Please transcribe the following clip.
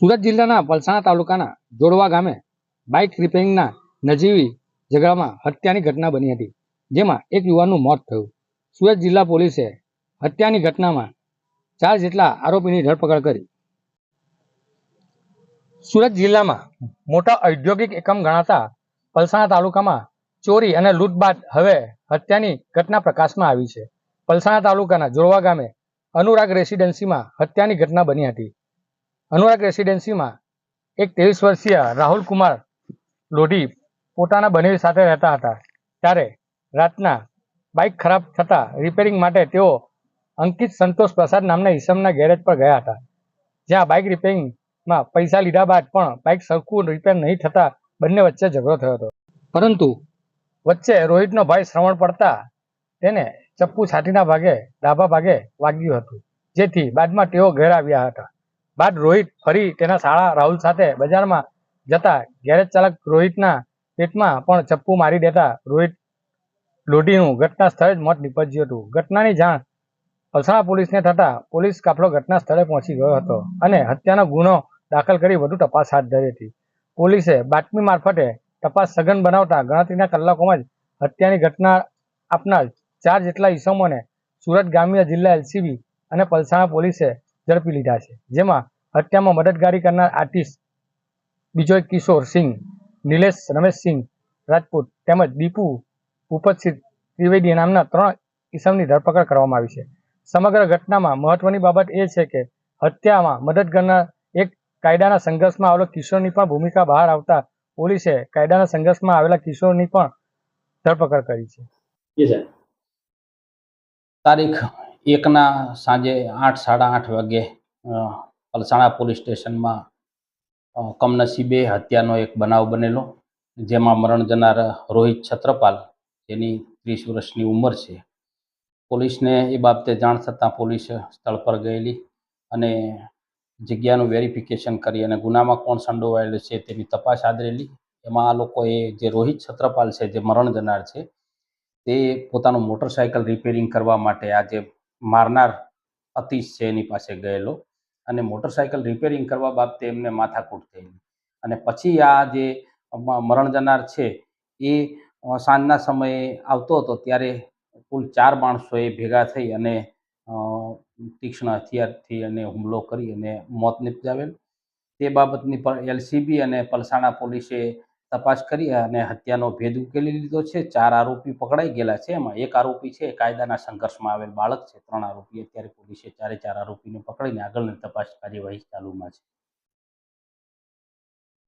સુરત જિલ્લાના પલસાણા તાલુકાના જોડવા ગામે બાઇક રિપેરિંગના નજીવી ઝઘડામાં હત્યાની ઘટના બની હતી, જેમાં એક યુવાનનું મોત થયું. સુરત જિલ્લા પોલીસે હત્યાની ઘટનામાં ચાર જેટલા આરોપીની ધરપકડ કરી. સુરત જિલ્લામાં મોટા ઔદ્યોગિક એકમ ગણાતા પલસાણા તાલુકામાં ચોરી અને લૂંટ બાદ હવે હત્યાની ઘટના પ્રકાશમાં આવી છે. પલસાણા તાલુકાના જોડવા ગામે અનુરાગ રેસિડેન્સીમાં હત્યાની ઘટના બની હતી. અનુરાગ રેસિડેન્સીમાં એક ત્રેવીસ વર્ષીય રાહુલ કુમાર લોઢી પોતાના બનેવી સાથે રહેતા હતા. ત્યારે રાતના બાઇક ખરાબ થતાં રિપેરિંગ માટે તેઓ અંકિત સંતોષ પ્રસાદ નામના ઈસમના ગેરેજ પર ગયા હતા. જ્યાં બાઇક રિપેરિંગમાં પૈસા લીધા બાદ પણ બાઇક સરખું રિપેર નહીં થતાં બંને વચ્ચે ઝઘડો થયો હતો. પરંતુ વચ્ચે રોહિતનો ભાઈ શ્રવણ પડતા તેને ચપ્પુ છાતીના ભાગે, ડાબા ભાગે વાગ્યું હતું, જેથી બાદમાં તેઓ ઘેર આવ્યા હતા. બાદ રોહિત ફરી તેના શાળા રાહુલ સાથે બજારમાં જતા. ગેરેજ ચાલક રોહિતના પેટમાં પણ ચપ્પુ મારી દેતા રોહિત લોઢીનું ઘટના સ્થળે જ મોત નીપજ્યું હતું. ઘટનાની જાણ પલસાણા પોલીસને થતાં પોલીસ કાફલો ઘટના સ્થળે પહોંચી ગયો હતો અને હત્યાનો ગુનો દાખલ કરી વધુ તપાસ હાથ ધરી હતી. પોલીસે બાતમી મારફતે તપાસ સઘન બનાવતા ગણતરીના કલાકોમાં જ હત્યાની ઘટના આપનાર ચાર જેટલા ઈસમોને સુરત ગ્રામ્ય જિલ્લા એલસીબી અને પલસાણા પોલીસે ઝડપી લીધા છે. જેમાં હત્યામાં મદદગારી કરનાર આર્ટિસ્ટ બીજો કિશોર સિંહ, નિલેશ રમેશસિંહ રાજપૂત તેમજ દીપુ ભૂપતસિંહ ત્રિવેદી નામના ત્રણ ઈસમની ધરપકડ કરવામાં આવી છે. સમગ્ર ઘટનામાં મહત્વની બાબત એ છે કે હત્યામાં મદદ કરનાર એક કાયદાના સંઘર્ષમાં આવેલો કિશોરની પણ ભૂમિકા બહાર આવતા પોલીસે કાયદાના સંઘર્ષમાં આવેલા કિશોરની પણ ધરપકડ કરી છે. તારીખ એકના સાંજે આઠ, સાડા આઠ વાગે પલસાણા પોલીસ સ્ટેશનમાં કમનસીબે હત્યાનો એક બનાવ બનેલો, જેમાં મરણ જનાર રોહિત છત્રપાલ, જેની ત્રીસ વર્ષની ઉંમર છે. પોલીસને એ બાબતે જાણ થતાં પોલીસ સ્થળ પર ગયેલી અને જગ્યાનું વેરિફિકેશન કરી અને ગુનામાં કોણ સંડોવાયેલું છે તેની તપાસ આદરેલી એમાં આ લોકોએ જે રોહિત છત્રપાલ છે, જે મરણ જનાર છે, તે પોતાનું મોટરસાયકલ રિપેરિંગ કરવા માટે આ જે મારનાર અતીશ છે એની પાસે ગયેલો અને મોટરસાયકલ રિપેરિંગ કરવા બાબતે એમને માથાકૂટ થયેલી. અને પછી આ જે મરણ જનાર છે, એ સાંજના સમયે આવતો હતો ત્યારે કુલ ચાર માણસોએ ભેગા થઈ અને તીક્ષ્ણ હથિયારથી અને હુમલો કરી અને મોત નિપજાવેલ. તે બાબતની પર એલસીબી અને પલસાણા પોલીસે તપાસ કરી અને હત્યાનો ભેદ ઉકેલી લીધો છે. ચાર આરોપી પકડાઈ ગયેલા છે. એમાં એક આરોપી છે. કાયદાના સંઘર્ષમાં આવેલ બાળક છે. ત્રણ આરોપી અત્યારે પોલીસે ચારે ચાર આરોપીને પકડીને આગળની તપાસ કાર્યવાહી ચાલુમાં છે.